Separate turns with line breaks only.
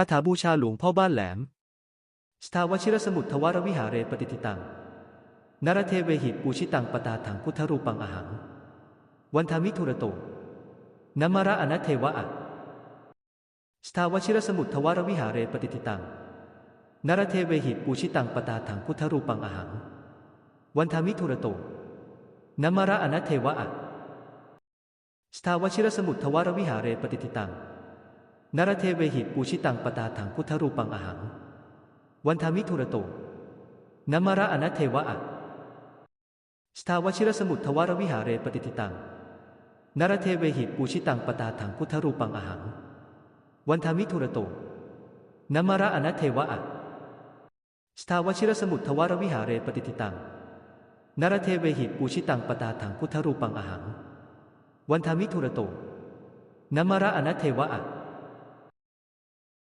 าถาบูชาหลวงพ่อบ้านแหลม สทาวชิรสมุทรทวารวิหาเรปฏิทิตัง นรเทเวหิตปูชิตังปตาถังพุทธรูปังอหัง วันทามิทุระโตนมระอนัเทวะอะสทาวชิรสมุทรทวารวิหาเรปฏิทิตัง นรเทเวหิตปูชิตังปตาถังพุทธรูปังอหัง วันทามิทุระโตนมระอนัเทวะอะสทาวชิรสมุทรทวารวิหาเรปฏิทิตัง นรเทเวหิตปูชิตังปตาถังพุทธรูปังอหัง วันทามิทุระโตนมระอนัตเทวะอะสทาวชิรสมุททวรวิหาเรปฏิทิตัง นรเทเวหิตปูชิตังปตาถังพุทธรูปังอหัง วันทามิทุระโตนมระอนัตเทวะอะสทาวชิรสมุททวรวิหาเรปฏิทิตัง นรเทเวหิตปูชิตังปตาถังพุทธรูปังอหัง วันทามิทุระโตนมระอนัตเทวะอะ